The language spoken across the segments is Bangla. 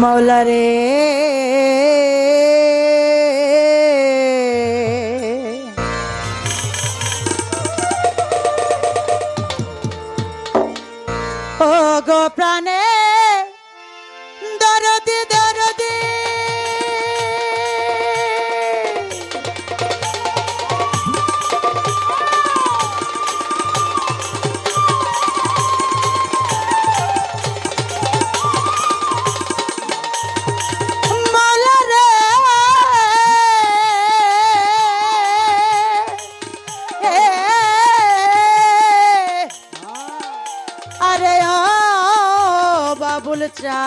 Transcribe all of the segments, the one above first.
মৌলা রে। ও গো প্রাণে বাবুল চা।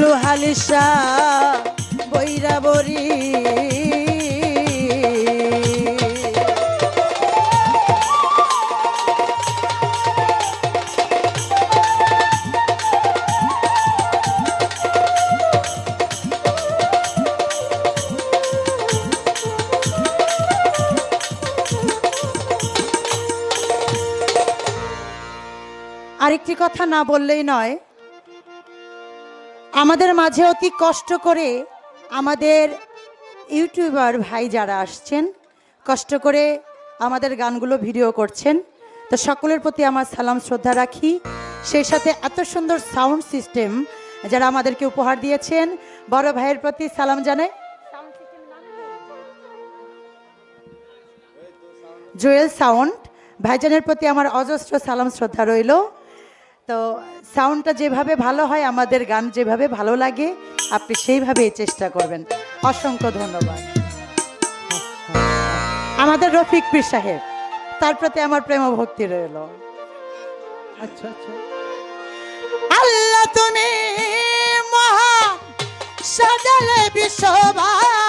লোহালিশা বৈরা কথা না বললেই নয়, আমাদের মাঝে অতি কষ্ট করে আমাদের ইউটিউবার ভাই যারা আসছেন, কষ্ট করে আমাদের গানগুলো ভিডিও করছেন, তো সকলের প্রতি আমার সালাম, শ্রদ্ধা রাখি। সেই সাথে এত সুন্দর সাউন্ড সিস্টেম যারা আমাদেরকে উপহার দিয়েছেন, বড় ভাইয়ের প্রতি সালাম জানাই। জুয়েল সাউন্ড, ভাইজানের প্রতি আমার অজস্র সালাম, শ্রদ্ধা রইল। তো সাউন্ডটা যেভাবে ভালো হয় আমাদের গান যেভাবে ভালো লাগে আপনি সেইভাবেই চেষ্টা করবেন। অসংখ্য ধন্যবাদ। আমাদের রফিক পীর সাহেব তার প্রতি আমার প্রেম ভক্তি রইল। আচ্ছা আচ্ছা। আল্লাহ তুমি মহান সাজালে বিশ্বভাগা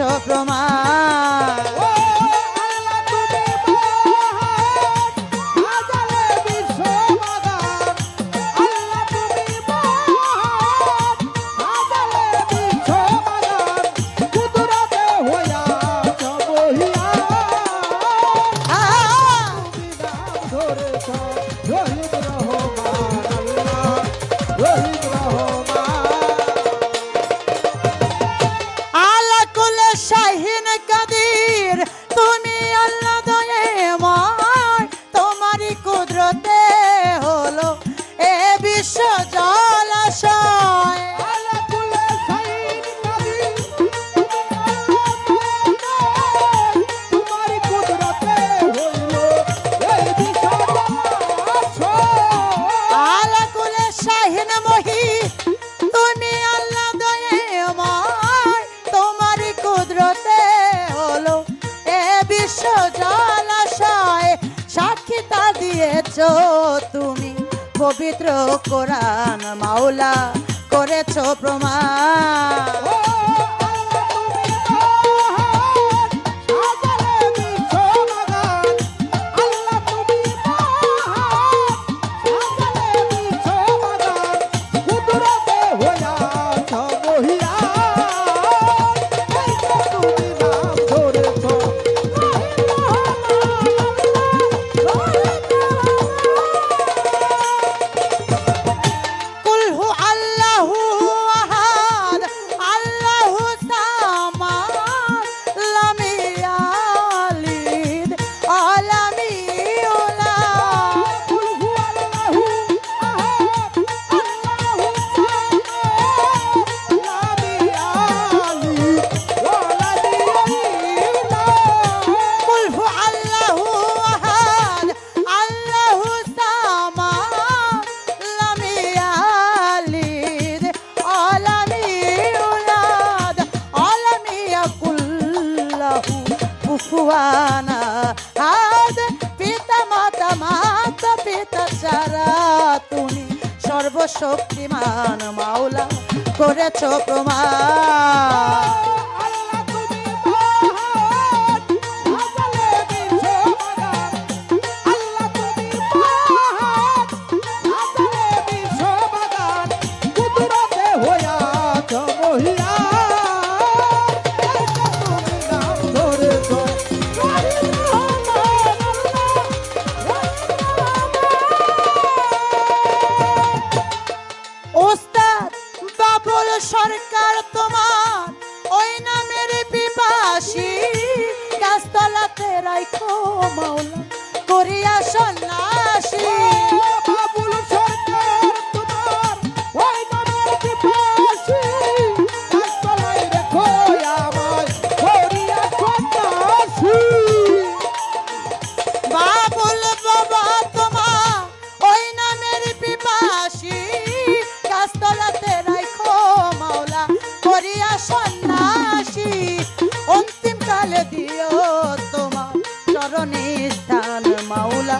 করেছ corazones. সর্বশক্তিমান মাওলা করেছ প্রমাণ।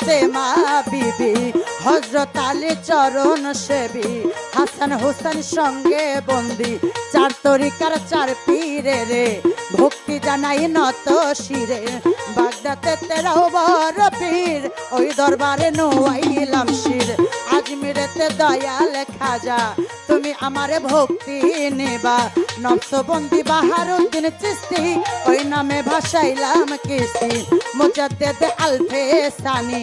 ফাতেমা বিবি হজরত আলী চরণ সেবি, হাসান হোসেন সঙ্গে বন্দি, চার তরিকার চার পীরে রে, ভক্তি জানাই নত শিরে, বাগদাতে তেরাও বড় পীর, ওই দরবারে নোয়াইলাম শির, আজমিরেতে দয়াল খাজা আমারে ভক্তি নেবা। নবসবন্দি বাহারুদ্দিন চিস্তি ওই নামে ভাসাইলাম কিস্তি। মুজাদ্দেদ আলফে সানি,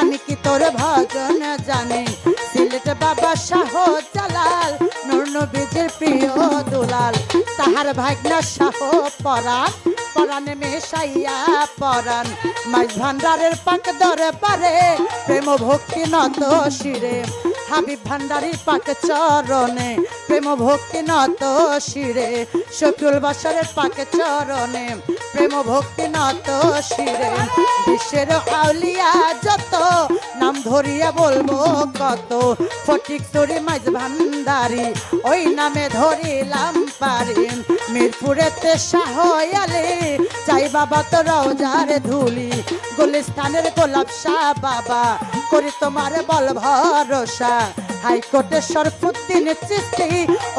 আমি কি তোর ভজন জানি? সিলেট বাবা শাহ জালাল নূর নবীজির প্রিয় দুলাল। তাহার ভাগনা শাহ পরাণ, পরাণে মেশাইয়া পরাণ। মাঝ ভান্ডারের পাক দরে পারে প্রেম ভক্তি নত শিরে। হাবিব ভান্ডারির পাক চরণে প্রেম ভক্তি নত শিরে শফিউল বাসারের পাক চরণে। প্রেম ভক্তি নত শিরে বিশ্বের আউলিয়া যত, নাম ধরিয়া বলব কত। ফটিক তরি মাঝ ভান্ডারি, ওই নামে ধরিলাম পারি। মিরপুরেতে শাহয়ালে চাই বাবা তো রওজার ধুলি। গুলিস্তানের গোলাপ শাহ বাবা, করি তোমার বল ভরসা। হাইকোর্টে সরফুদ্দিন চিস্তি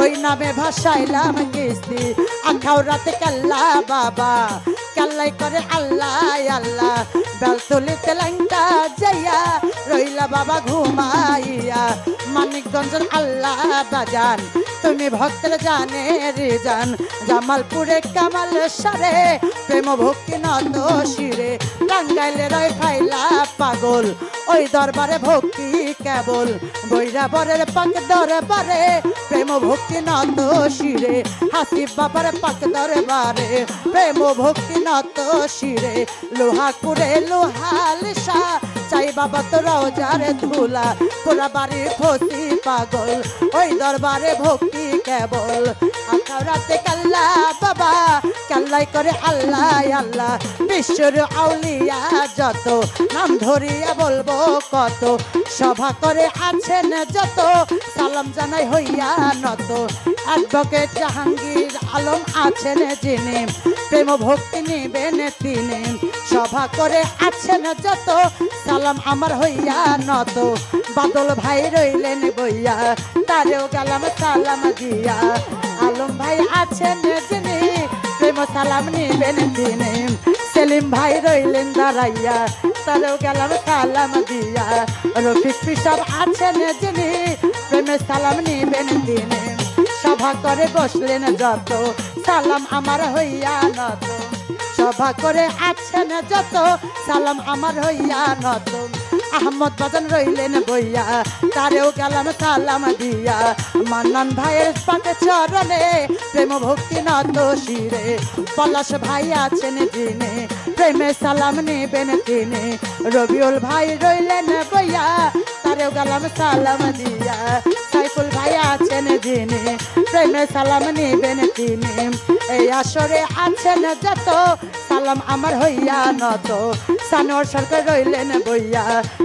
ওই নামে ভাসাইলাম কিস্তি। আখাও রাতে কাল্লা বাবা কাল্লাই করে আল্লাহ আল্লাহ। বেলতলিতে লাইনটা যাইয়া রইলা বাবা ঘুমাইয়া। মানিকগঞ্জের আল্লাহ বাজান, তুমি ভক্তের জানে রে জান জামালপুরে কামাল সারে, প্রেম ভক্তি নত শিরে। টাঙ্গাইলে রয় ফাইলা পাগল, ওই দরবারে ভক্তি কেবল। বৈরাবরের পাক দরবারে প্রেম ভক্তি নত শিরে। হাসিব বাবার পাক দরবারে প্রেম ভক্তি নত শিরে, লোহা কুড়ে লোহাল শাহ চাই বাবা তো রোজারে ধুলা পুরা বাড়ি ফসি পাগল। ওই দরবারে ভক্তি কেবল। রাতে কাল্লা বাবা, কাল্লাই করে আল্লাহ আল্লাহ। বিশ্বর আউলিয়া যত, নাম ধরিয়া বলব কত। সভা করে আছেন যত, সালাম জানাই হইয়া নত। অ্যাডভোকেট জাহাঙ্গীর আলম আছেন যিনি, প্রেম ভক্তি নিবেন তিনি। সভা করে আছেন যত, সালাম আমার হইয়া নত। বাদল ভাই রইলেন বইয়া, তারেও গেলাম সালাম দিয়া। আলম ভাই আছেন যিনি, প্রেম সালাম নিবেন তিনি। সেলিম ভাই রইলেন দাঁড়াইয়া, তারেও গেলাম সালাম দিয়া। রফিক পিসাব আছেন যিনি, প্রেমে সালাম নিবেন তিনি। সভা করে বসলেন যত, সালাম আমার হইয়া নত। সভা করে আছেন যত, সালাম আমার হইয়া নত। আহমদ বাজান রইলেন বইয়া, তারেও গেলাম সালাম দিয়া। মান্নান ভাইয়ের পাকে চরণে, প্রেম ভক্তি নত শিরে। পলাশ ভাই আছেন দিনে প্রেমে সালাম নেবেন তিনি। রবিউল ভাই রইলেন বইয়া, তারেও গেলাম সালাম দিয়া। সাইফুল ভাই আছেন যিনি, প্রেমে সালাম নেবেন তিনি। এই আসরে আছেন যত, সালাম আমার হইয়া নত। সানোর সরকার রইলেন বইয়া,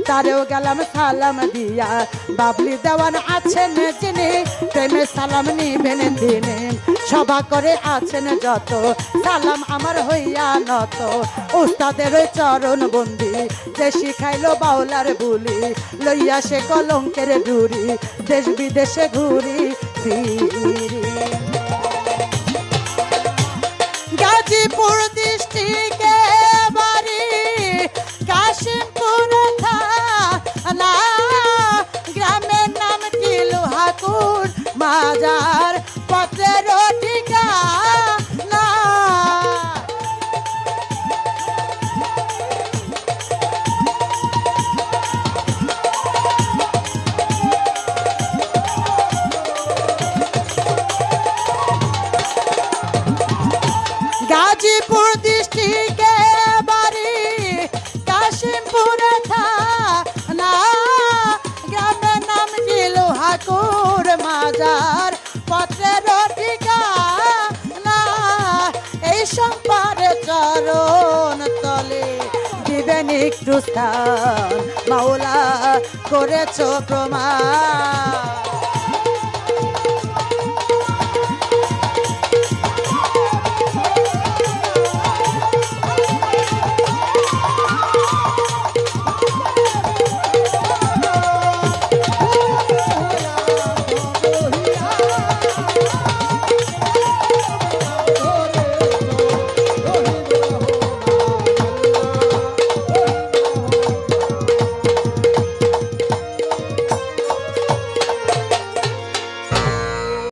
তারেও গেলাম সালাম দিয়া। বাবলি দেওয়ান আছেন যিনি, প্রেমে সালাম নিবেন তিনি। সভা করে আছেন যত, সালাম আমার হইয়া নত। উস্তাদের চরণ বন্দি, যে শিখাইলো বাউলার বুলি, লইয়া সে কলঙ্কের ডুরি দেশ বিদেশে ঘুরি ফিরি। গাজীপুর ডিস্ট্রিক্টে বাড়ি, কাশিমপুর থানা, গ্রামের নাম কি লোহাকুর মাজার মাজার পথের ঠিকানা এই সম্পারে চরণ তলে দিবেন একটু স্থান। মাওলা করেছ প্রমাণ।